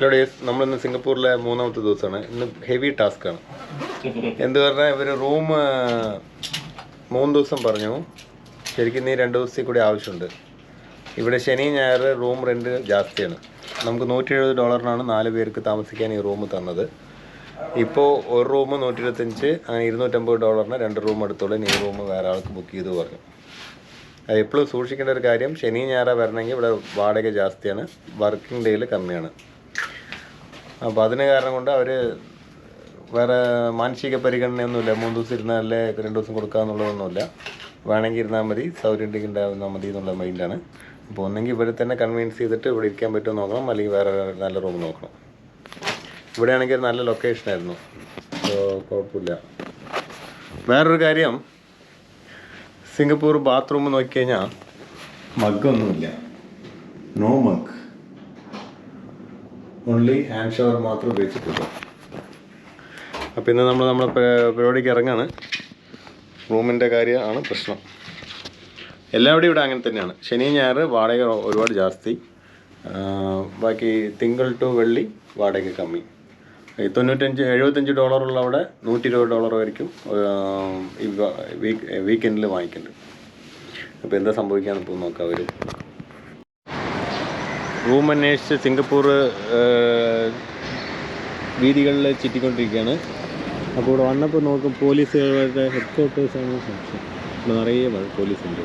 Hello days നമ്മളിന്ന് സിംഗപ്പൂരിലെ മൂന്നാമത്തെ ദിവസമാണ്. ഇന്ന് ഹെവി ടാസ്ക്കാണ് എന്ത് പറഞ്ഞാൽ ഇവർ റൂം മൂന്ന് ദിവസം പറഞ്ഞു. ശരിക്കും നീ രണ്ട് ദിവസത്തിൽ കൂടി ആവശ്യമുണ്ട്. ഇവിടെ ശനി ഞായർ റൂം റെന്റ് ജാസ്തിയാണ്. നമുക്ക് നൂറ്റി എഴുപത് ഡോളറിനാണ് നാല് പേർക്ക് താമസിക്കാൻ ഈ റൂം തന്നത്. ഇപ്പോൾ ഒരു റൂം നൂറ്റി ഇരുപത്തഞ്ച് അങ്ങനെ ഇരുന്നൂറ്റമ്പത് ഡോളറിന് രണ്ട് റൂം എടുത്തോളൂ. ഈ റൂം വേറെ ആൾക്ക് ബുക്ക് ചെയ്തു പറഞ്ഞു. എപ്പോഴും സൂക്ഷിക്കേണ്ട ഒരു കാര്യം ശനി ഞായറ വരണമെങ്കിൽ ഇവിടെ വാടക ജാസ്തിയാണ്. വർക്കിംഗ് ഡേയിൽ കമ്മിയാണ്. അപ്പോൾ അതിന് കാരണം കൊണ്ട് അവർ വേറെ മാനസിക പരിഗണനയൊന്നുമില്ല. മൂന്ന് ദിവസം ഇരുന്നാലേ രണ്ട് ദിവസം കൊടുക്കാന്നുള്ളതൊന്നുമില്ല വേണമെങ്കിൽ ഇരുന്നാൽ മതി സൗകര്യം ഉണ്ടെങ്കിൽ ഉണ്ടായിരുന്നാൽ മതി എന്നുള്ള മൈൻഡാണ് അപ്പോൾ ഒന്നെങ്കിൽ ഇവിടെ തന്നെ കൺവിൻസ് ചെയ്തിട്ട് ഇവിടെ ഇരിക്കാൻ പറ്റുമോ നോക്കണം അല്ലെങ്കിൽ വേറെ നല്ല റൂം നോക്കണം. ഇവിടെ ആണെങ്കിൽ നല്ല ലൊക്കേഷനായിരുന്നു അപ്പോൾ കുഴപ്പമില്ല. വേറൊരു കാര്യം സിംഗപ്പൂർ ബാത്റൂം നോക്കിക്കഴിഞ്ഞാൽ മഗ്ഗൊന്നുമില്ല no mug only hand shower മാത്രം ഉപയോഗിച്ചിട്ടുള്ളൂ. അപ്പോൾ ഇന്ന് നമ്മൾ നമ്മുടെ പരിപാടിക്ക് ഇറങ്ങാണ്. റൂമിന്റെ കാര്യമാണ് പ്രശ്നം. എല്ലാവരുടെയും ഇവിടെ അങ്ങനെ തന്നെയാണ്. ശനി ഞായർ വാടക ഒരുപാട് ജാസ്തി. ബാക്കി തിങ്കൾ ടു വെള്ളി വാടക കമ്മി. തൊണ്ണൂറ്റഞ്ച് എഴുപത്തഞ്ച് ഡോളറുള്ള അവിടെ നൂറ്റി ഇരുപത് ഡോളർ വരെയും വീക്കെൻഡിൽ വാങ്ങിക്കുന്നുണ്ട് അപ്പോൾ എന്താ സംഭവിക്കാന്ന് ഇപ്പോൾ നോക്കാം വരും റൂം അന്വേഷിച്ച് സിംഗപ്പൂർ വീതികളിൽ ചുറ്റിക്കൊണ്ടിരിക്കുകയാണ്. അപ്പോൾ ഇവിടെ വന്നപ്പോൾ നോക്കും പോലീസുകളുടെ ഹെഡ് ക്വാർട്ടേഴ്സാണ് സംശയം. ഇവിടെ നിറയെ പോലീസ് പോലീസുണ്ട്.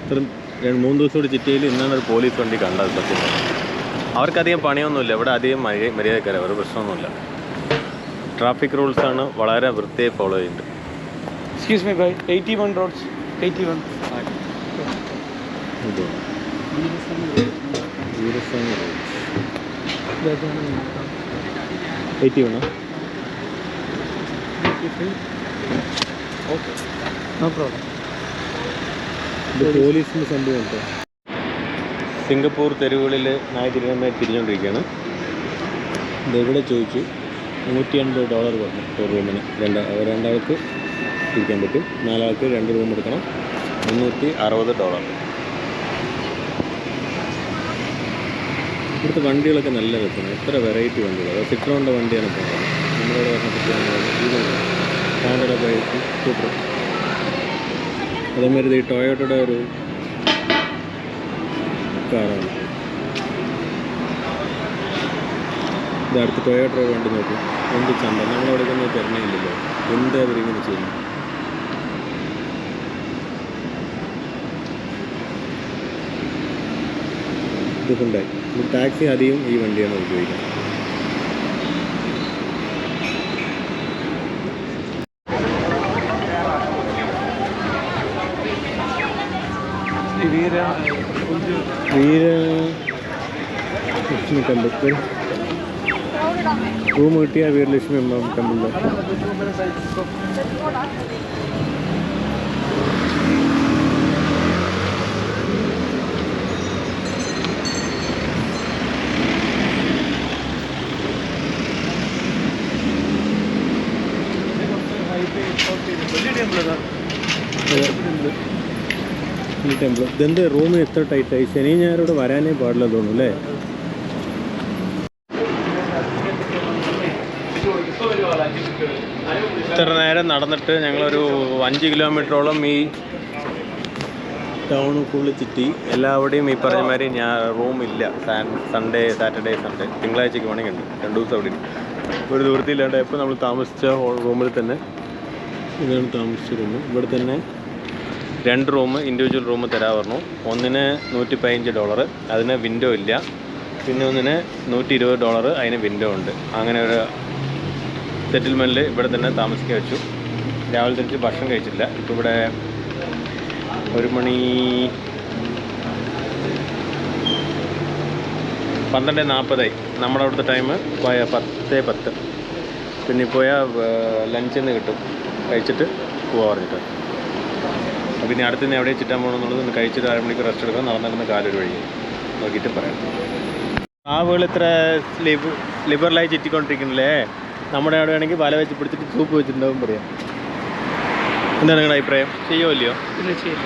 ഇത്രയും രണ്ട് മൂന്ന് ദിവസം കൂടി ചിറ്റയിൽ ഇന്നാണ് ഒരു പോലീസ് വണ്ടി കണ്ടത് സത്യം അവർക്കധികം പണിയൊന്നുമില്ല. ഇവിടെ അധികം മര്യ മര്യാദക്കാരാണ് ഒരു പ്രശ്നമൊന്നുമില്ല. ട്രാഫിക് റൂൾസാണ് വളരെ വൃത്തിയായി ഫോളോ ചെയ്യുന്നുണ്ട് എക്സ്ക്യൂസ് മീ ബൈ 81 വൺ 81. ഇത്. വീരസ്വാമി എയ്റ്റി വേണോ ഓക്കെ. No problem. ഇത് പോലീസിന്റെ സംഭവം കേട്ടോ. സിംഗപ്പൂർ തെരുവുകളിൽ നായ തിരിഞ്ഞുകൊണ്ടിരിക്കുകയാണ്. തിരിഞ്ഞുകൊണ്ടിരിക്കുകയാണ് ഇതെവിടെ ചോദിച്ചു? നൂറ്റി അൻപത് ഡോളർ പറഞ്ഞു ഒരു റൂമിന്. രണ്ട് രണ്ടാൾക്ക് ഇരിക്കാൻ പറ്റും. നാലാൾക്ക് രണ്ട് റൂം എടുക്കണം. മുന്നൂറ്റി അറുപത് ഡോളർ. ഇവിടുത്തെ വണ്ടികളൊക്കെ നല്ല രസമാണ്. എത്ര വെറൈറ്റി വണ്ടികൾ സിട്രോണിന്റെ വണ്ടിയാണ് പോകുന്നത് ഇത് കാനഡ ബൈക്ക് സൂപ്പർ അതേമാതിരി ഈ ടൊയോട്ടയുടെ ഒരു കാറാണ്. ഇത് അടുത്ത് ടൊയോട്ടയുടെ വണ്ടി നോക്കും. എന്ത് ചന്ത. നമ്മളവിടെ ഒന്നും തരണയില്ലല്ലോ എന്താ അവരിങ്ങനെ ചെയ്യുന്നു? ഇത് കൊണ്ടായി ടാക്സി അധികം ഈ വണ്ടിയാണ് ഉപയോഗിക്കുന്നത്. Veera. Veera Lakshmi temple. Room കിട്ടിയ വീരലക്ഷ്മി അമ്മ ടെമ്പിളിൽ ഈ ടെമ്പിൾ ഇതെന്ത് റൂമ് എത്ര ടൈറ്റായി ശനി ഞായറോട് വരാനേ പാടില്ല തോന്നുന്നു അല്ലേ? ഇത്ര നേരം നടന്നിട്ട് ഞങ്ങളൊരു അഞ്ച് കിലോമീറ്ററോളം ഈ ടൗൺ ചുറ്റി. എല്ലാവിടെയും ഈ പറഞ്ഞ മാതിരി ഞാൻ റൂമില്ല സൺഡേ സാറ്റർഡേ സൺഡേ തിങ്കളാഴ്ചയ്ക്ക് വേണമെങ്കിൽ ഉണ്ട്. രണ്ട് ദിവസം അവിടെ ഒരു ദൂരത്തില്ലാണ്ട് എപ്പോൾ നമ്മൾ താമസിച്ച റൂമിൽ തന്നെ ഇതാണ് താമസിച്ച റൂം ഇവിടെ തന്നെ രണ്ട് റൂം ഇൻഡിവിജ്വൽ റൂം തരാൻ പറഞ്ഞു ഒന്നിന് നൂറ്റി പതിനഞ്ച് ഡോളർ അതിന് വിൻഡോ ഇല്ല. പിന്നെ ഒന്നിന് നൂറ്റി ഇരുപത് ഡോളർ അതിന് വിൻഡോ ഉണ്ട്. അങ്ങനെ ഒരു സെറ്റിൽമെന്റിൽ ഇവിടെ തന്നെ താമസിക്കാൻ വെച്ചു. രാവിലെ തിരിച്ച് ഭക്ഷണം കഴിച്ചില്ല. ഇപ്പോൾ ഇവിടെ ഒരു മണി പന്ത്രണ്ട് നാൽപ്പതായി നമ്മുടെ അവിടുത്തെ ടൈം പത്ത് പത്ത്. പിന്നെ പോയാൽ ലഞ്ചിന് കിട്ടും. കഴിച്ചിട്ട് പോവാ പറഞ്ഞിട്ട്. അപ്പോൾ ഇനി അടുത്ത് എവിടെ ചിറ്റാൻ പോകണമെന്നുള്ളത് ഒന്ന് കഴിച്ചിട്ട് അര മണിക്കൂർ റെസ്റ്റ് എടുക്കണം. നടന്നിരുന്ന കാലൊരു വഴി. നോക്കിയിട്ട് പറയാം. ആവുകൾ ഇത്ര ലിബ് ലിബറലായി ചുറ്റിക്കൊണ്ടിരിക്കുന്നില്ലേ? നമ്മുടെ അവിടെ വേണമെങ്കിൽ വല വെച്ച് പിടിച്ചിട്ട് സൂപ്പ് വെച്ചിട്ടുണ്ടാവും പറയാം. എന്താണ് നിങ്ങളുടെ അഭിപ്രായം? ചെയ്യോ ഇല്ലയോ? ഇല്ല ചെയ്യില്ല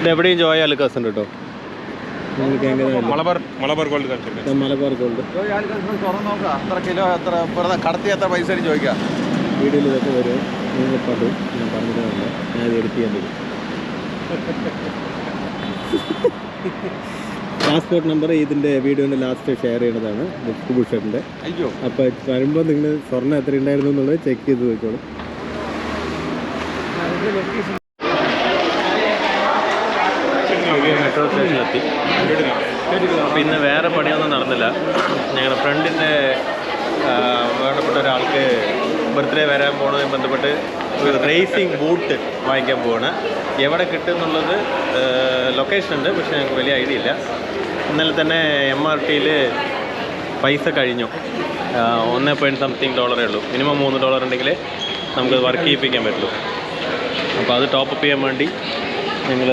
ഇത് എവിടെയും ജോയ അലുക്കാസ് ഉണ്ട് കേട്ടോ. നിങ്ങൾക്ക് എങ്ങനെ മലബാർ മലബാർ ഗോൾഡ് മലബാർ ഗോൾഡ് തുറന്ന് നോക്കാം എത്ര കിലോ എത്ര വെറുതെ കടത്തി എത്ര പൈസ ചോദിക്കാം വീഡിയോയിൽ ഇതൊക്കെ വരും. നിങ്ങൾ ഞാൻ പറഞ്ഞിട്ടില്ല ഞാൻ ഇത് എഡിറ്റ് ചെയ്യാൻ തരും പാസ്പോർട്ട് നമ്പർ ഇതിന്റെ വീഡിയോന്റെ ലാസ്റ്റ് ഷെയർ ചെയ്യണതാണ്. ബുക്ക് അയ്യോ. അപ്പോൾ വരുമ്പോൾ നിങ്ങൾ സ്വർണം എത്ര ഉണ്ടായിരുന്നു എന്നുള്ളത് ചെക്ക് ചെയ്ത് നോക്കിക്കോളൂ സ്റ്റേഷനിലെത്തി അപ്പോൾ ഇന്ന് വേറെ പണിയൊന്നും നടന്നില്ല. ഞങ്ങളുടെ ഫ്രണ്ടിന്റെ വേണ്ടപ്പെട്ട ഒരാൾക്ക് ബർത്ത്ഡേ വരാൻ പോണതുമായി ബന്ധപ്പെട്ട് ഒരു റേസിംഗ് ബൂട്ട് വാങ്ങിക്കാൻ പോവാണ്. എവിടെ കിട്ടും എന്നുള്ളത് ലൊക്കേഷൻ ഉണ്ട്. പക്ഷേ ഞങ്ങൾക്ക് വലിയ ഐഡിയ ഇല്ല. ഇന്നലെ തന്നെ എം ആർ ടിയിൽ പൈസ കഴിഞ്ഞു. ഒന്ന് പോയിന്റ് സംതിങ് ഡോളറേ ഉള്ളൂ. മിനിമം മൂന്ന് ഡോളർ ഉണ്ടെങ്കിൽ നമുക്ക് വർക്ക് ചെയ്യിപ്പിക്കാൻ പറ്റുള്ളൂ. അപ്പോൾ അത് ടോപ്പ് അപ്പ് ചെയ്യാൻ വേണ്ടി ഞങ്ങൾ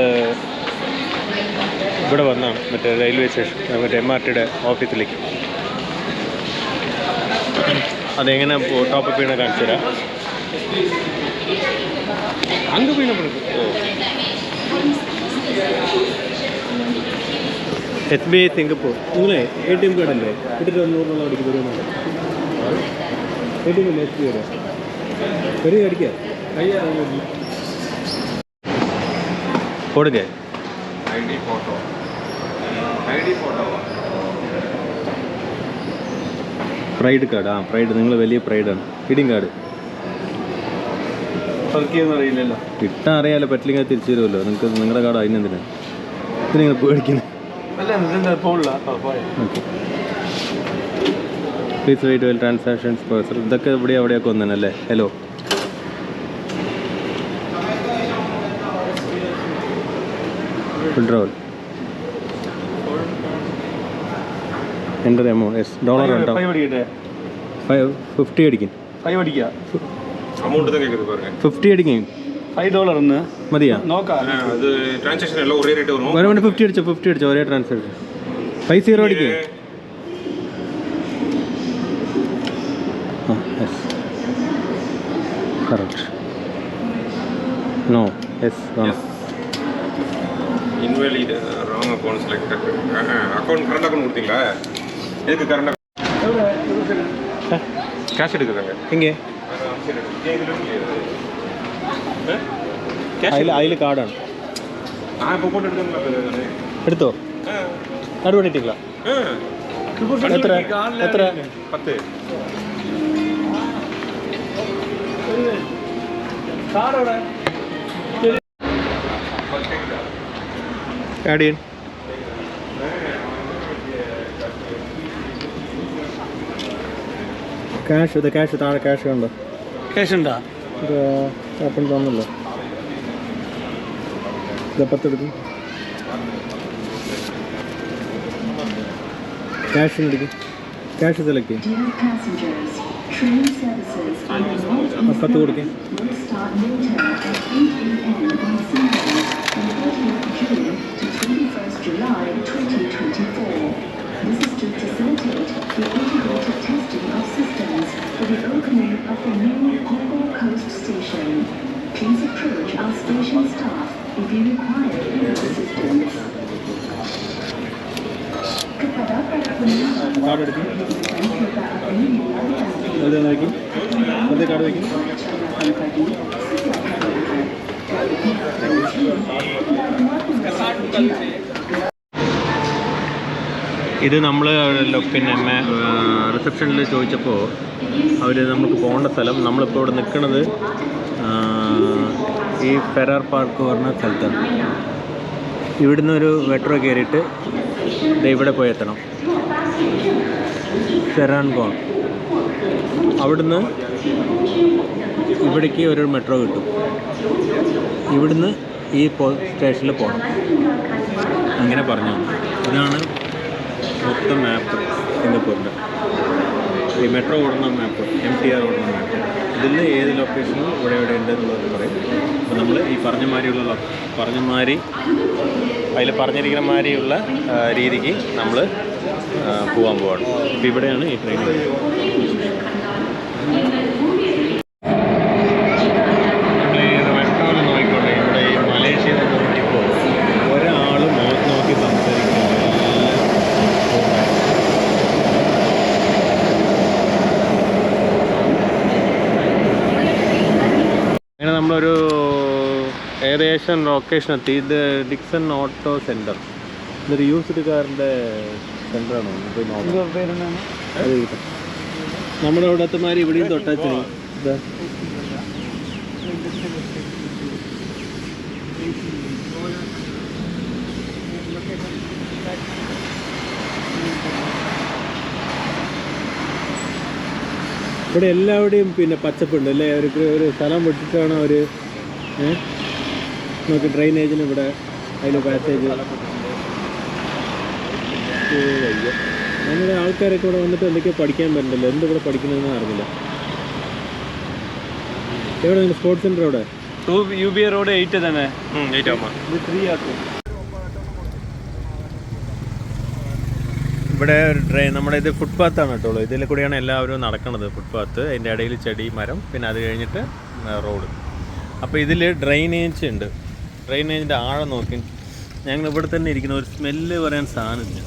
ഇവിടെ വന്നാണ് മറ്റേ റെയിൽവേ സ്റ്റേഷൻ മറ്റേ എം ആർ ടിയുടെ ഓഫീസിലേക്ക് അതെങ്ങനെ ടോപ്പ് അപ്പ് ചെയ്യണ കാണിച്ചു തരാം. അങ്ങ് എസ് ബി ഐ സിംഗപ്പൂർ. നിങ്ങളെ എ ടി എം കാർഡ് അല്ലേ? ഇട്ടിട്ട് ഒന്നൂറ് രൂപ അടിക്ക് വരുന്നുണ്ട് എ ടി എം അല്ലേ എസ് ബി ഐയുടെ ഒരു അടിക്കുക കൊടുക്കേ. I D photo. I D photo pride card ആ പ്രൈഡ് നിങ്ങൾ വലിയ പ്രൈഡാണ് ഫിഡിങ് കാർഡ് അറിയില്ലല്ലോ. കിട്ടാൻ അറിയാലോ പറ്റില്ലെങ്കിൽ തിരിച്ചു തരുമല്ലോ. നിങ്ങൾക്ക് നിങ്ങളുടെ കാർഡ് അതിനെന്തിനാ ഇതിനിങ്ങനെ പേടിക്കുന്നത് please wait well transactions person ഇതൊക്കെ ഇവിടെ അവിടെയൊക്കെ ഒന്ന് അല്ലേ? Hello withdrawal enter the amount yes dollar ഉണ്ട്? ഫൈവ് ഫിഫ്റ്റി അടിക്കും. ഫൈവ് അടിക്കുക ഫിഫ്റ്റി അടിക്കും. ഫൈവ് ഡോളർ ഒന്ന്. മതിയാ? നോക്കാം. ട്രാൻസാക്ഷൻ എല്ലാം ഒരേ റേറ്റ് വരും ഒരു മിനിറ്റ് ഫിഫ്റ്റി അടിച്ചോ? ഒരേ ട്രാൻസാക്ഷൻ ഫൈവ് സീറോ അടിക്കും. Correct no yes invalid wrong account select account current account கொடுத்தீங்களா? எதுக்கு கரண்ட் அக்கௌண்ட் கேஷ் எடுக்குதாங்க எங்கே? அதில் அதில் கார்டன் நான் இப்போ போட்டு எத்தனை? ആഡ് ചെയ്യാൻ ക്യാഷ് ഇത് ക്യാഷ് താഴെ ക്യാഷ് ഉണ്ടോ? ക്യാഷ് ഉണ്ടോ? ഇത് ഓപ്പൺ തോന്നല്ലോ പത്തെടുക്കും ക്യാഷ് എടുക്കും? ക്യാഷ് സെലക്ട് ചെയ്യും. പത്ത് കൊടുക്കും. Thank start July 2024. This is to facilitate the integrated testing of systems for the opening of the new Hongkong Coast Station. Please approach our station staff if you require further assistance. Kepada para penyelenggara card എടുക്കും kita akan memulai അത് നോക്കി അത് card വയ്ക്കും ഇത് നമ്മൾ പിന്നെ റിസപ്ഷനിൽ ചോദിച്ചപ്പോൾ അവർ നമുക്ക് പോകേണ്ട സ്ഥലം നമ്മളിപ്പോൾ ഇവിടെ നിൽക്കുന്നത് ഈ ഫെറാർ പാർക്ക് പറഞ്ഞ സ്ഥലത്താണ്. ഇവിടുന്ന് ഒരു മെട്രോ കയറിയിട്ട് ഇവിടെ പോയി എത്തണം. ഫെറാൻകോൺ അവിടുന്ന് ഇവിടേക്ക് ഒരു മെട്രോ കിട്ടും. ഇവിടുന്ന് ഈ സ്റ്റേഷനിൽ പോകണം അങ്ങനെ പറഞ്ഞു. ഇതാണ് മൊത്തം മാപ്പ് സിംഗപ്പൂരിന്റെ ഈ മെട്രോ ഓടുന്ന മാപ്പ് എം ടി ആർ ഓടുന്ന മാപ്പ് ഇതിൽ ഏത് ലൊക്കേഷനും ഇവിടെ എവിടെ ഉണ്ട് എന്നുള്ളത് പറയും. അപ്പോൾ നമ്മൾ ഈ പറഞ്ഞ മാതിരിയുള്ള പറഞ്ഞ മാതിരി അതിൽ പറഞ്ഞിരിക്കുന്ന മാതിരിയുള്ള രീതിക്ക് നമ്മൾ പോകാൻ പോവാണ്. അപ്പോൾ ഇവിടെയാണ് ഈ ട്രെയിൻ നമ്മളൊരു ഏകദേശം ലൊക്കേഷൻ എത്തി. ഇത് ഡിക്സൺ ഓട്ടോ സെന്റർ ഇതൊരു യൂസ്ഡ് കാറിന്റെ സെന്ററാണോ നമ്മളിവിടെ. നമ്മുടെ മാതിരി ഇവിടെയും തൊട്ടാച്ചു ഇതാ ഇവിടെ എല്ലാവിടെയും പിന്നെ പച്ചപ്പുണ്ട് അല്ലേ? അവർക്ക് ഒരു സ്ഥലം വിട്ടിട്ടാണ് അവർ നമുക്ക് ഡ്രെയിനേജിന് ഇവിടെ അതിന് പാസേജ് അങ്ങനെ ആൾക്കാരൊക്കെ ഇവിടെ വന്നിട്ട് എന്തൊക്കെയോ പഠിക്കാൻ പറ്റില്ല എന്ത് ഇവിടെ പഠിക്കണമെന്ന് അറിഞ്ഞില്ല. എവിടെ സ്പോർട്സ് സെന്റർ അവിടെ യു ബി റോഡ് എയ്റ്റ് തന്നെ. ത്രീ ആക്കും. ഇവിടെ ഒരു ഡ്രെയിൻ നമ്മുടെ ഇത് ഫുട്പാത്ത് ആണ് കേട്ടോ ഇതിൽ കൂടിയാണ് എല്ലാവരും നടക്കുന്നത് ഫുട്പാത്ത് അതിന്റെ ഇടയിൽ ചെടി മരം പിന്നെ അത് കഴിഞ്ഞിട്ട് റോഡ് അപ്പോൾ ഇതിൽ ഡ്രെയിനേജ് ഉണ്ട്. ഡ്രെയിനേജിന്റെ ആഴം നോക്കി. ഞങ്ങൾ ഇവിടെ തന്നെ ഇരിക്കുന്ന ഒരു സ്മെല്ല് പറയാൻ സാധനമില്ല.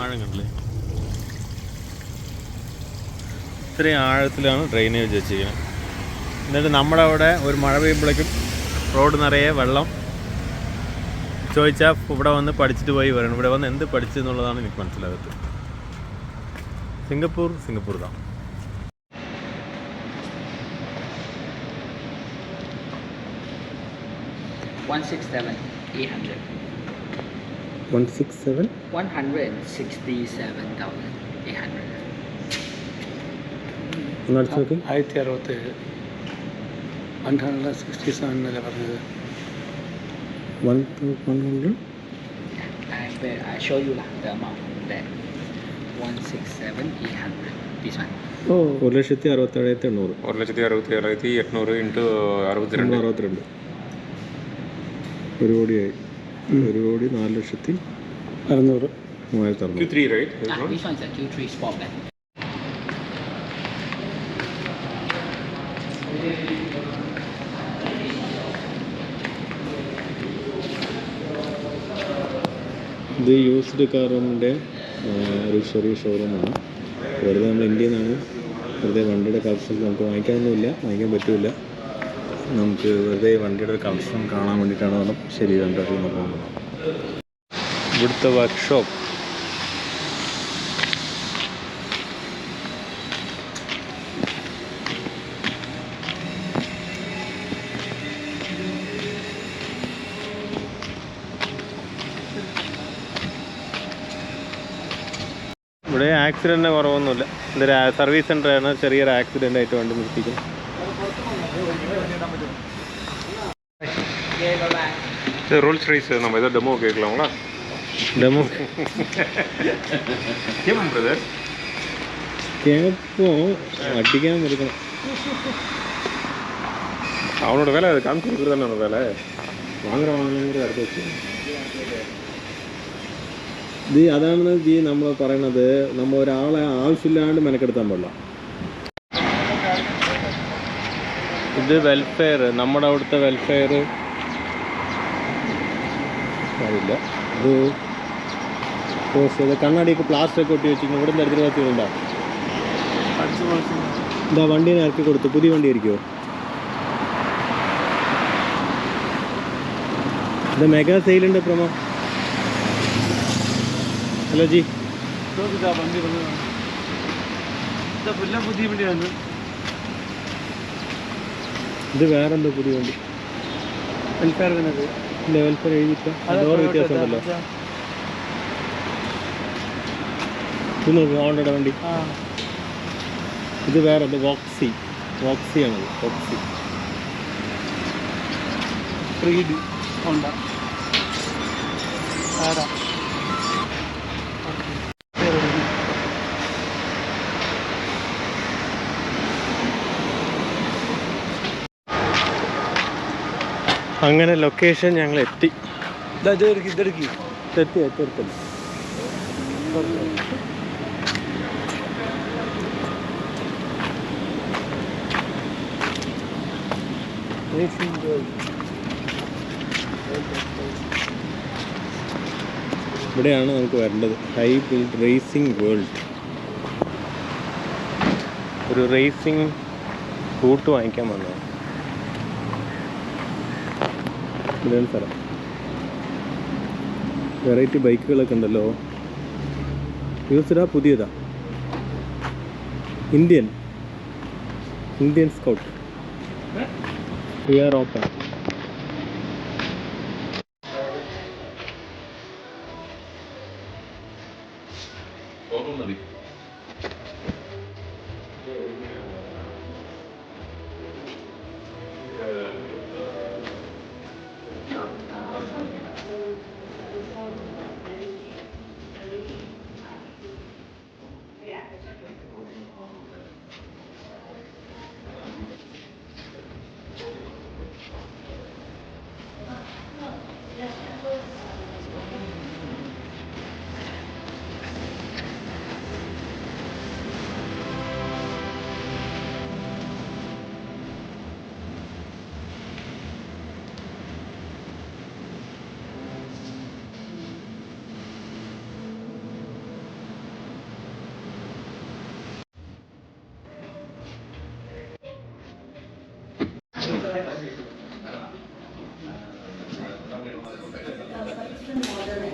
ആഴം കണ്ടില്ലേ? ഇത്രയും ആഴത്തിലാണ് ഡ്രെയിനേജ് വെച്ചിരിക്കുന്നത്. എന്നിട്ട് നമ്മുടെ അവിടെ ഒരു മഴ പെയ്യുമ്പോഴേക്കും റോഡ് നിറയെ വെള്ളം ചോദിച്ചാൽ ഇവിടെ വന്ന് പഠിച്ചിട്ട് പോയി വരണം. ഇവിടെ വന്ന് എന്ത് പഠിച്ചു എന്നുള്ളതാണ് എനിക്ക് മനസ്സിലാകത്ത് സിംഗപ്പൂർ സിംഗപ്പൂർ தான் One six seven eight hundred. One six seven One hundred and sixty-seven thousand eight hundred. ഒന്ന് അടിച്ച് നോക്കി. ആയിരത്തി അറുപത്തേഴ്. വൺ ഹൺഡ്രഡ് സിക്സ്റ്റി സെവൻ എന്നല്ലേ പറഞ്ഞത്? One one hundred. I will I show you lah the amount that one six seven eight hundred. This one. ഓ ഒരു ലക്ഷത്തി അറുപത്തേഴായിരത്തി എണ്ണൂറ്. ഒരു ലക്ഷത്തി അറുപത്തി ഏഴായിരത്തി എണ്ണൂറ് ഇന്റു അറുപത്തിരണ്ട്. അറുപത്തിരണ്ട്. ഒരു കോടിയായി. ഒരു കോടി നാല് ലക്ഷത്തി അറുന്നൂറ്. മൂവായിരത്തി അറുന്നൂറ്. Three right Ah, this one a Q three sport ഇത് യൂസ്ഡ് കാറിന്റെ ഒരു ചെറിയ ഷോറൂമാണ് വെറുതെ നമ്മൾ ഇന്ത്യയിൽ നിന്നാണ് വെറുതെ വണ്ടിയുടെ കളക്ഷൻ നമുക്ക് വാങ്ങിക്കാനൊന്നുമില്ല വാങ്ങിക്കാൻ പറ്റില്ല. നമുക്ക് വെറുതെ വണ്ടിയുടെ ഒരു കളക്ഷൻ കാണാൻ വേണ്ടിയിട്ടാണ് നമ്മൾ ശരി നോക്കുന്നത് ഇവിടുത്തെ വർക്ക്ഷോപ്പ് ഇവിടെ ആക്സിഡൻറ്റ് കുറവൊന്നുമില്ല ഇതൊരു സർവീസ് സെൻ്ററാണ് ചെറിയൊരു ആക്സിഡൻ്റ് ആയിട്ട് വണ്ടി നിർത്തിക്കുന്നത് இது ரோல்ஸ் ரைஸ் நம்ம ஏதோ டெமோ கேட்கலாங்களா ഡെമോ ஏன் பிரதர் കേപ്പോ അടിക്കാൻ എടുക്കണം அவனோட வேலை அதை காமிச்சு கொடுக்குறது தானே அவனோட வேலை വാങ്ങണ വാങ്ങണമെങ്കിൽ അടുത്ത് വെച്ചു ഇത് അതാണ് ജി നമ്മൾ പറയണത്. നമ്മൾ ഒരാളെ ആവശ്യമില്ലാണ്ട് മെനക്കെടുത്താൻ പാടില്ല. ഇത് വെൽഫെയർ നമ്മുടെ അവിടുത്തെ വെൽഫെയർ അറിയില്ല. ഇത് കണ്ണാടിയൊക്കെ പ്ലാസ്റ്റർ ഒക്കെ ഒട്ടി വെച്ചിരിക്കുന്നു. ഇവിടെ നിന്ന് എടുത്തിട്ട് പറ്റിയിട്ടുണ്ടോ ഇതാ വണ്ടീനെ ഇറക്കി കൊടുത്തു. പുതിയ വണ്ടി ആയിരിക്കുമോ ഇത് മെഗാ സെയിലുണ്ട് പ്രമോ. ഹലോ ജി. വണ്ടി ഇതാ പുതിയ വേറെന്തോ പുതിയ വണ്ടി. വെൽഫെയർ വരുന്നത് ഇല്ല വെൽഫെയർ എഴുതിയില്ല ഡോർ വ്യത്യാസമുണ്ടല്ലോ. ഇത് നോക്ക് ഹോണ്ടയുടെ വണ്ടി? ഇത് വേറെ വോക്സി വോക്സി ആണത് വോക്സി ഫ്രീഡ് ഹോണ്ട ആരാ? അങ്ങനെ ലൊക്കേഷൻ ഞങ്ങൾ എത്തി. ഇതെടുക്കി എത്തി ഇവിടെയാണ് നമുക്ക് വരേണ്ടത് ഹൈ ബിൽഡ് റേസിംഗ് വേൾഡ് ഒരു റേസിംഗ് ബൂട്ട് വാങ്ങിക്കാൻ വന്നതാണ്. ഇതാണ് സ്ഥലം. വെറൈറ്റി ബൈക്കുകളൊക്കെ ഉണ്ടല്ലോ. യൂസ്ഡാ പുതിയതാ. Indian Indian Scout V R open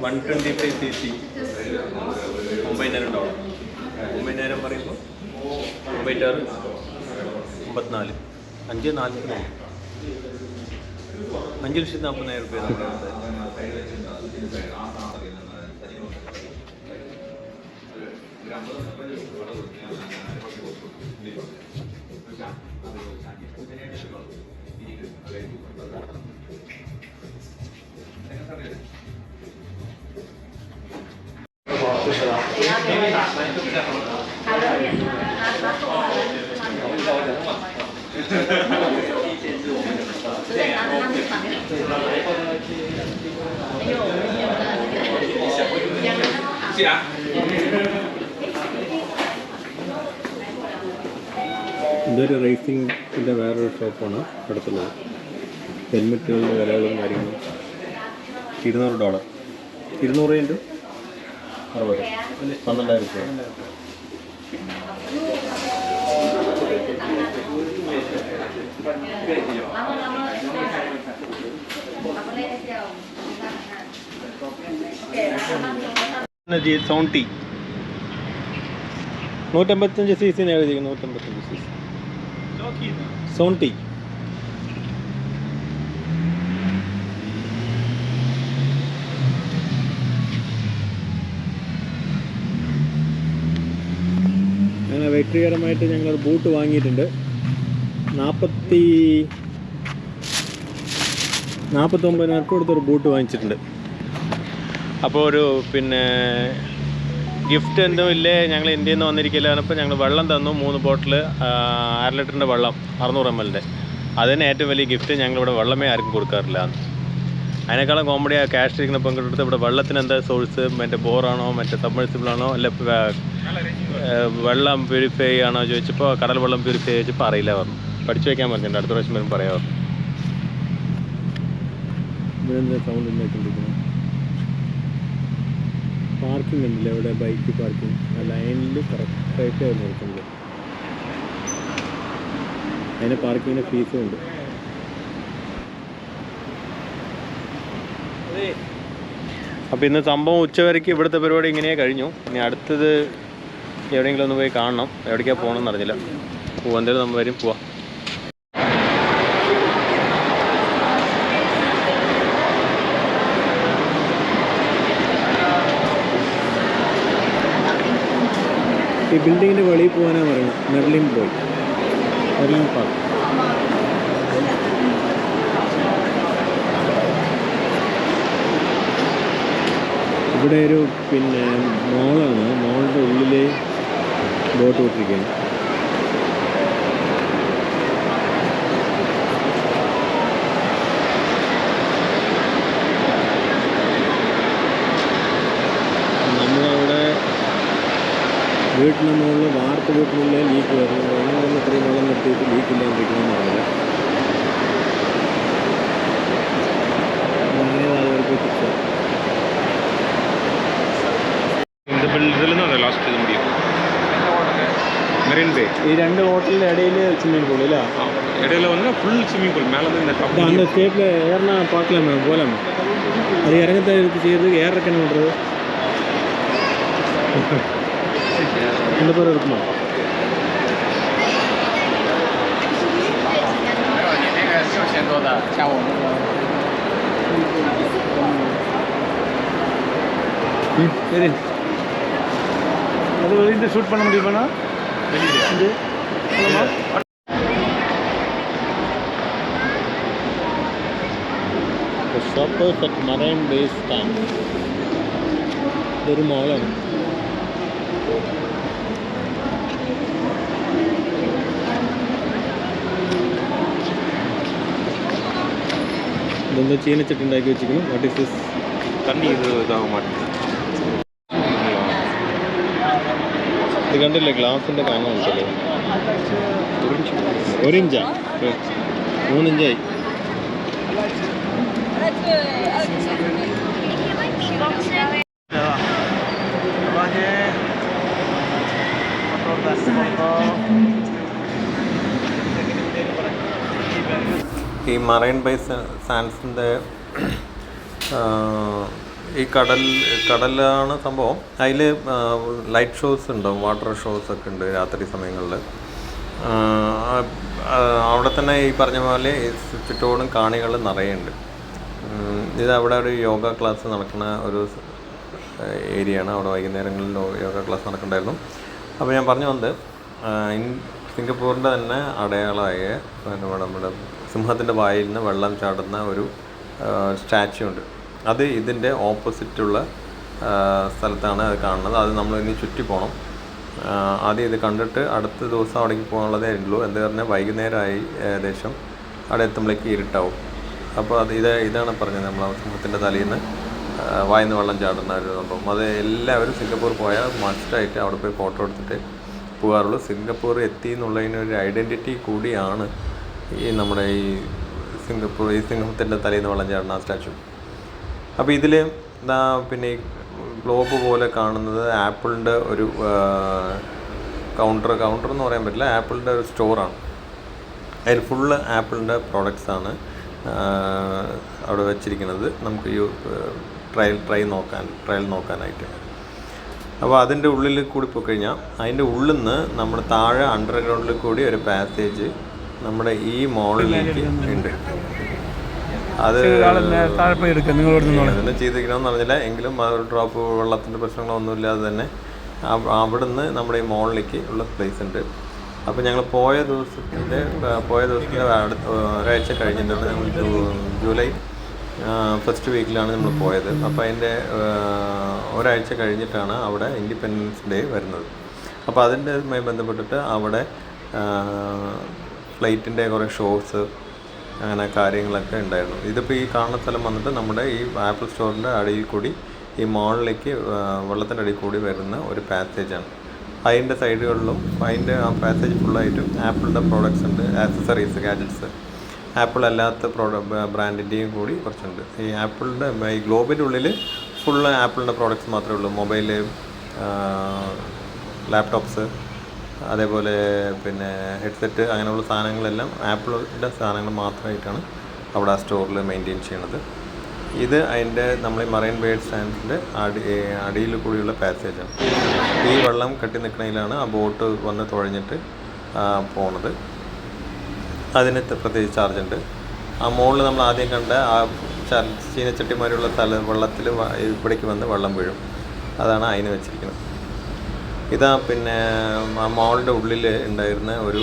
one twenty five C C ഒമ്പതിനായിരം ഡോളർ ഒമ്പതിനായിരം പറയുമ്പോൾ ഒമ്പതിനാറ് അമ്പത്തിനാല്. അഞ്ച് നാല് അഞ്ച് ലക്ഷത്തി നാൽപ്പതിനായിരം രൂപ നമ്മുടെ ഇതൊരു റേസിംഗിന്റെ വേറൊരു ഷോപ്പാണ് അടുത്തുള്ളത്. ഹെൽമെറ്റുകളുടെ വിലകളും കാര്യങ്ങളും. ഇരുന്നൂറ് ഡോളർ ഇരുന്നൂറ് ഇന്റു അറുപത്. പന്ത്രണ്ടായിരം രൂപ. ജി നൂറ്റമ്പത്തഞ്ച് സി സിന് എഴുതിയിരിക്കുന്നു നൂറ്റമ്പത്തഞ്ച് സി സി. സോണ്ടി. അങ്ങനെ വ്യക്തികരമായിട്ട് ഞങ്ങൾ ബൂട്ട് വാങ്ങിയിട്ടുണ്ട്. നാൽപ്പത്തി നാൽപ്പത്തൊമ്പതിനായിരം കൊടുത്തൊരു ബൂട്ട് വാങ്ങിച്ചിട്ടുണ്ട്. അപ്പോൾ ഒരു പിന്നെ ഗിഫ്റ്റ് എന്തും ഇല്ലേ? ഞങ്ങൾ ഇന്ത്യയിൽ നിന്ന് വന്നിരിക്കില്ല അപ്പോൾ ഞങ്ങൾ വെള്ളം തന്നു മൂന്ന് ബോട്ടിൽ അര ലിറ്ററിന്റെ വെള്ളം അറുന്നൂറ് എം എല്ലിന്റെ അതിന് ഏറ്റവും വലിയ ഗിഫ്റ്റ് ഞങ്ങളിവിടെ വെള്ളമേ ആർക്കും കൊടുക്കാറില്ല. അതിനേക്കാളും കോമഡി ആ ക്യാഷ് ഇരിക്കുന്ന പങ്കെടുത്ത് ഇവിടെ വെള്ളത്തിന് എന്താ സോഴ്സ് മറ്റേ ബോറാണോ മറ്റേ സബ്മേഴ്സിബിളാണോ അല്ല വെള്ളം പ്യൂരിഫൈ ആണോ ചോദിച്ചപ്പോൾ കടൽ വെള്ളം പ്യൂരിഫൈ ചോദിച്ചപ്പോൾ അറിയില്ല പറഞ്ഞു. പഠിച്ചു വയ്ക്കാൻ പറഞ്ഞിട്ടുണ്ട് അടുത്ത പ്രാവശ്യം വരും പറയാമോ സൗണ്ട് ഉണ്ടാക്കിക്കൊണ്ടിരിക്കുന്നത് പാർക്കിംഗ് ഉണ്ടല്ലോ ഇവിടെ ബൈക്ക് പാർക്കിംഗ്. ആ ലൈനിൽ കറക്റ്റായിട്ട് നിർത്തുന്നത് അതിന് പാർക്കിങ്ങിന് ഫീസും ഉണ്ട് അപ്പോൾ ഇന്ന് സംഭവം ഉച്ചവരയ്ക്ക് ഇവിടുത്തെ പരിപാടി ഇങ്ങനെയേ കഴിഞ്ഞു. ഇനി അടുത്തത് എവിടെയെങ്കിലും ഒന്ന് പോയി കാണണം. എവിടേക്കാണ് പോകണമെന്ന് അറിഞ്ഞില്ല. പോവാൻ എന്തായാലും നമ്മൾ വരും. പോവാം. ഈ ബിൽഡിങ്ങിന്റെ വെളിയിൽ പോകാനാണ് പറയുന്നത്. Merlion boy Merlion park. ഇവിടെ ഒരു പിന്നെ മോളാണ്. മോളുടെ ഉള്ളിൽ ബോട്ട് വിട്ടിരിക്കുകയാണ് നമ്മളവിടെ വീട്ടിന് മുകളിൽ വാർത്ത വീട്ടിലുള്ള ലീക്ക് വരുന്നത് അങ്ങനെ ഇത്രയും വെള്ളം നിർത്തിയിട്ട് ലീക്ക് ഇല്ലാണ്ടിരിക്കണമെന്ന് അറിയില്ല അങ്ങനെ ആളുകൾക്ക് കിട്ടുക இந்த பில் இதில் தான் லாஸ்ட் இது முடியும் மெரின் பே ഈ രണ്ട് ஹோட்டலில் இடையில ஸ்விம்மிங் பூல் இல்லை இடையில வந்து ஃபுல் ஸ்விம்மிங் பூல் மேலே வந்து இந்த அந்த கப் ஸ்டேட்டில் ஏறினா பார்க்கலாமே போகலாமே அது இறங்கத்தை இருக்கு செய்யறதுக்கு ஏற என்ன பண்ணுறது ரெண்டு பேரும் இருக்குமா? ம் சரி. அது வெளியிட்டு ஷூட் பண்ண முடியுமா வெளியே அட் at பேஸ் Bay Stamp. பெருமாளன். ഇതൊന്ന് ചീനച്ചിട്ട് ഉണ്ടാക്കി വെച്ചിരിക്കുന്നു വാട്ട് ഇസ് ദിസ് തണ്ണി ഇത് ഇതാകാൻ മാറ്റും ഇത് കണ്ടില്ലേ ഗ്ലാസിൻ്റെ കാണാൻ വെച്ചല്ലേ ഒരു ഇഞ്ചാ മൂന്നിഞ്ചായി Thank you. ഈ മറൈൻ ബൈ സാൻസിന്റെ ഈ കടൽ കടലാണ് സംഭവം. അതിൽ ലൈറ്റ് ഷോസ് ഉണ്ടാവും വാട്ടർ ഷോസ് ഒക്കെ ഉണ്ട് രാത്രി സമയങ്ങളിൽ അവിടെ തന്നെ ഈ പറഞ്ഞ പോലെ ചുറ്റോടും കാണികൾ നിറയുണ്ട്. ഇത് അവിടെ ഒരു യോഗ ക്ലാസ് നടക്കുന്ന ഒരു ഏരിയയാണ്. അവിടെ വൈകുന്നേരങ്ങളിൽ യോഗ ക്ലാസ് നടക്കുന്നുണ്ടായിരുന്നു അപ്പോൾ ഞാൻ പറഞ്ഞു വന്നത് സിംഗപ്പൂരിന്റെ തന്നെ അടയാളമായ നമ്മുടെ സിംഹത്തിന്റെ വായിൽ നിന്ന് വെള്ളം ചാടുന്ന ഒരു സ്റ്റാച്ചു ഉണ്ട്. അത് ഇതിന്റെ ഓപ്പോസിറ്റുള്ള സ്ഥലത്താണ് അത് കാണുന്നത്. അത് നമ്മൾ ഇനി ചുറ്റി പോകണം ആദ്യം ഇത് കണ്ടിട്ട് അടുത്ത ദിവസം അവിടേക്ക് പോകാനുള്ളതേ ഉള്ളൂ. എന്താ പറഞ്ഞാൽ വൈകുന്നേരമായി ഏകദേശം അവിടെ എത്തുമ്പോഴേക്ക് ഇരുട്ടാവും. അപ്പോൾ അത് ഇത് ഇതാണ് പറഞ്ഞത് നമ്മൾ സിംഹത്തിന്റെ തലയിൽ നിന്ന് വായിന്ന് വെള്ളം ചാടുന്ന ഒരു സംഭവം. അത് എല്ലാവരും സിംഗപ്പൂർ പോയാൽ മസ്റ്റായിട്ട് അവിടെ പോയി ഫോട്ടോ എടുത്തിട്ട് പോകാറുള്ളൂ. സിംഗപ്പൂർ എത്തി എന്നുള്ളതിനൊരു ഐഡന്റിറ്റി കൂടിയാണ് ഈ നമ്മുടെ ഈ സിംഗപ്പൂർ ഈ സിംഹത്തിന്റെ തലയിൽ നിന്ന് വെള്ളം ചാടുന്ന ആ സ്റ്റാച്ചു. അപ്പോൾ ഇതിൽ ഇതാ പിന്നെ ഗ്ലോബ് പോലെ കാണുന്നത് ആപ്പിളിന്റെ ഒരു കൗണ്ടർ കൗണ്ടർ എന്ന് പറയാൻ പറ്റില്ല ആപ്പിളിന്റെ ഒരു സ്റ്റോറാണ്. അതിൽ ഫുള്ള് ആപ്പിളിന്റെ പ്രോഡക്റ്റ്സാണ് അവിടെ വെച്ചിരിക്കുന്നത്. നമുക്ക് ഈ ട്രയൽ ട്രൈ നോക്കാൻ ട്രയൽ നോക്കാനായിട്ട്. അപ്പോൾ അതിന്റെ ഉള്ളിൽ കൂടി പോയി കഴിഞ്ഞാൽ അതിന്റെ ഉള്ളിൽ നിന്ന് നമ്മുടെ താഴെ അണ്ടർഗ്രൗണ്ടിൽ കൂടി ഒരു പാസേജ് നമ്മുടെ ഈ മോളിലേക്ക് ഉണ്ട്. അത് അതെല്ലാം ചെയ്തിരിക്കണമെന്ന് അറിഞ്ഞില്ല. എങ്കിലും ആ ഒരു ഡ്രോപ്പ് വെള്ളത്തിന്റെ പ്രശ്നങ്ങളൊന്നുമില്ലാതെ തന്നെ അവ- അവിടുന്ന് നമ്മുടെ ഈ മോളിലേക്ക് ഉള്ള പ്ലേസ് ഉണ്ട്. അപ്പോൾ ഞങ്ങൾ പോയ ദിവസത്തിന്റെ പോയ ദിവസത്തിന്റെ അടുത്ത ഒരാഴ്ച കഴിഞ്ഞിട്ടുണ്ട് ഞങ്ങൾ ജൂലൈ ഫസ്റ്റ് വീക്കിലാണ് നമ്മൾ പോയത്. അപ്പോൾ അതിന്റെ ഒരാഴ്ച കഴിഞ്ഞിട്ടാണ് അവിടെ ഇൻഡിപെൻഡൻസ് ഡേ വരുന്നത്. അപ്പോൾ അതിന്റെതുമായി ബന്ധപ്പെട്ടിട്ട് അവിടെ ഫ്ലൈറ്റിന്റെ കുറേ ഷോസ് അങ്ങനെ കാര്യങ്ങളൊക്കെ ഉണ്ടായിരുന്നു. ഇതിപ്പോൾ ഈ കാണുന്ന സ്ഥലം വന്നിട്ട് നമ്മുടെ ഈ ആപ്പിൾ സ്റ്റോറിന്റെ അടിയിൽ കൂടി ഈ മോളിലേക്ക് വെള്ളത്തിന്റെ അടിയിൽ കൂടി വരുന്ന ഒരു പാസേജാണ് അതിന്റെ സൈഡുകളിലും അതിന്റെ ആ പാസേജ് ഫുള്ളായിട്ടും ആപ്പിളിന്റെ പ്രോഡക്റ്റ്സ് ഉണ്ട് ആക്സസറീസ് ഗാഡ്ജറ്റ്സ്. ആപ്പിൾ അല്ലാത്ത പ്രോഡ ബ്രാൻഡിന്റെയും കൂടി കുറച്ചുണ്ട്. ഈ ആപ്പിളിന്റെ ഈ ഗ്ലോബിന്റെ ഉള്ളിൽ ഫുള്ള് ആപ്പിളിന്റെ പ്രോഡക്റ്റ്സ് മാത്രമേ ഉള്ളൂ. മൊബൈൽ ലാപ്ടോപ്സ് അതേപോലെ പിന്നെ ഹെഡ്സെറ്റ് അങ്ങനെയുള്ള സാധനങ്ങളെല്ലാം ആപ്പിളിന്റെ സാധനങ്ങൾ മാത്രമായിട്ടാണ് അവിടെ ആ സ്റ്റോറിൽ മെയിന്റെയിൻ ചെയ്യണത്. ഇത് അതിന്റെ നമ്മൾ ഈ മറൈൻ ബേഡ് സ്റ്റാൻഡിന്റെ അടി അടിയിൽ കൂടിയുള്ള പാസേജാണ് ഈ വെള്ളം കെട്ടി നിൽക്കുന്നതിലാണ് ആ ബോട്ട് വന്ന് തുഴഞ്ഞിട്ട് പോണത്. അതിന് പ്രത്യേകിച്ച് ചാർജ് ഉണ്ട്. ആ മുകളിൽ നമ്മൾ ആദ്യം കണ്ട ആ ചീനച്ചട്ടിമാരുള്ള സ്ഥല വെള്ളത്തിൽ ഇവിടേക്ക് വന്ന് വെള്ളം വീഴും. അതാണ് അതിന് വെച്ചിരിക്കുന്നത്. ഇതാ പിന്നെ മോളിന്റെ ഉള്ളിൽ ഉണ്ടായിരുന്ന ഒരു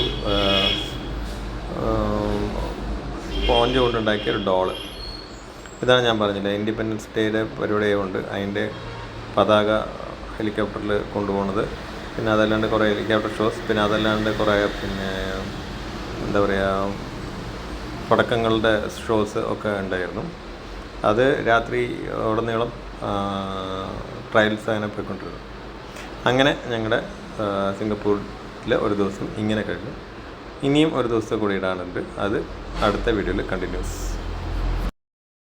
സ്പോഞ്ച് കൊണ്ടുണ്ടാക്കിയ ഒരു ഡോൾ. ഇതാണ് ഞാൻ പറഞ്ഞില്ല ഇൻഡിപെൻഡൻസ് ഡേയുടെ പരിപാടിയുണ്ട് അതിന്റെ പതാക ഹെലികോപ്റ്ററിൽ കൊണ്ടുപോകുന്നത് പിന്നെ അതല്ലാണ്ട് കുറേ ഹെലികോപ്റ്റർ ഷോസ് പിന്നെ അതല്ലാണ്ട് കുറേ പിന്നെ എന്താ പറയുക പടക്കങ്ങളുടെ ഷോസ് ഒക്കെ ഉണ്ടായിരുന്നു. അത് രാത്രി ഉടനീളം ട്രയൽസ് അങ്ങനെ പോയിക്കൊണ്ടിരുന്നു. അങ്ങനെ ഞങ്ങളുടെ സിംഗപ്പൂരിൽ ഒരു ദിവസം ഇങ്ങനെ കഴിഞ്ഞു. ഇനിയും ഒരു ദിവസം കൂടി ഇടാനുണ്ട്. അത് അടുത്ത വീഡിയോയിൽ കണ്ടിന്യൂസ്.